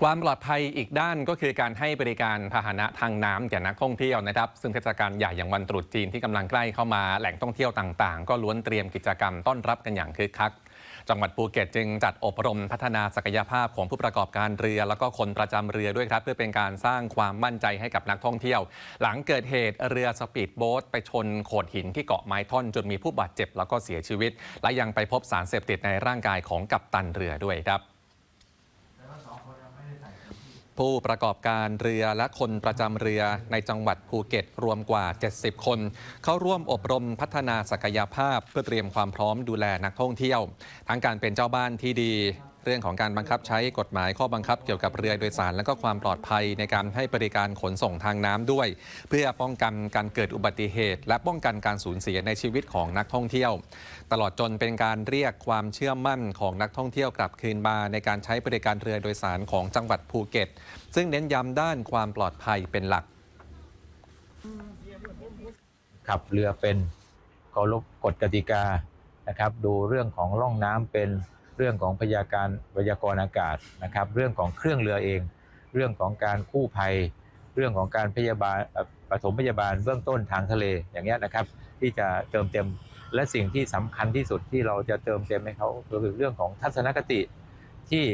ความปลอดภัยอีกด้านก็คือการให้บริการพาหนะทางน้ำแก่นักท่องเที่ยวนะครับ ซึ่งเทศกาลใหญ่อย่างวันตรุษจีนที่กำลังใกล้เข้ามาแหล่งท่องเที่ยวต่างๆ ก็ล้วนเตรียมกิจกรรมต้อนรับกันอย่างคึกคัก จังหวัดภูเก็ตจึงจัดอบรมพัฒนาศักยภาพของผู้ประกอบการเรือ แล้วก็คนประจำเรือด้วยครับ เพื่อเป็นการสร้างความมั่นใจให้กับนักท่องเที่ยว หลังเกิดเหตุเรือสปีดโบ๊ทไปชนโขดหินที่เกาะไม้ท่อนจนมีผู้บาดเจ็บแล้วก็เสียชีวิต และยังไปพบสารเสพติดในร่างกายของกัปตันเรือด้วยครับ ผู้ประกอบการเรือและคนประจำเรือในจังหวัดภูเก็ตรวมกว่า 70 คน เข้าร่วมอบรมพัฒนาศักยภาพ เพื่อเตรียมความพร้อมดูแลนักท่องเที่ยว ทั้งการเป็นเจ้าบ้านที่ดี เรื่องของการบังคับใช้กฎหมายข้อบังคับเกี่ยวกับเรือโดยสาร และก็ความปลอดภัยในการให้บริการขนส่งทางน้ำด้วย เพื่อป้องกันการเกิดอุบัติเหตุ และป้องกันการสูญเสียในชีวิตของนักท่องเที่ยว ตลอดจนเป็นการเรียกความเชื่อมั่นของนักท่องเที่ยวกลับคืนมาในการใช้บริการเรือโดยสารของจังหวัดภูเก็ต ซึ่งเน้นย้ำด้านความปลอดภัยเป็นหลักขับเรือเป็นเคารพกฎกติกานะครับ ดูเรื่องของร่องน้ำเป็น เรื่องของพยาการพยากรณ์อากาศนะครับ เรื่องของเครื่องเรือเอง เรื่องของการกู้ภัย เรื่องของการพยาบาลปฐมพยาบาลเบื้องต้นทางทะเลอย่างเงี้ยนะครับ ที่จะเติมเต็มและสิ่งที่สำคัญที่สุดที่เราจะเติมเต็มให้เขาก็คือเรื่องของทัศนคติที่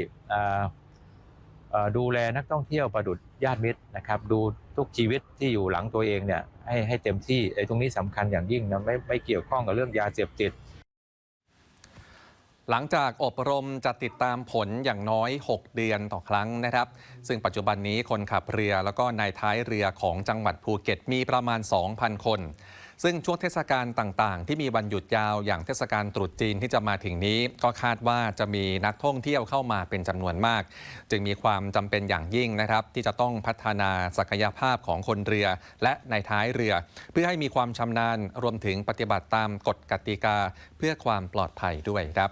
ดูแลนักท่องเที่ยวประดุจญาติมิตรนะครับ ดูทุกชีวิตที่อยู่หลังตัวเองเนี่ยให้ให้เต็มที่ไอ้ตรงนี้สำคัญอย่างยิ่งนะไม่ไม่เกี่ยวข้องกับเรื่องยาเสพติด หลังจากอบรมจะติดตามผลอย่างน้อย 6 เดือนต่อครั้งนะครับ ซึ่งปัจจุบันนี้คนขับเรือแล้วก็นายท้ายเรือของจังหวัดภูเก็ตมีประมาณ 2,000 คน ซึ่งช่วงเทศกาลต่างๆ ที่มีวันหยุดยาวอย่างเทศกาลตรุษจีนที่จะมาถึงนี้ ก็คาดว่าจะมีนักท่องเที่ยวเข้ามาเป็นจำนวนมาก จึงมีความจำเป็นอย่างยิ่งนะครับ ที่จะต้องพัฒนาศักยภาพของคนเรือ และในท้ายเรือ เพื่อให้มีความชำนาญรวมถึงปฏิบัติตามกฎกติกา เพื่อความปลอดภัยด้วยครับ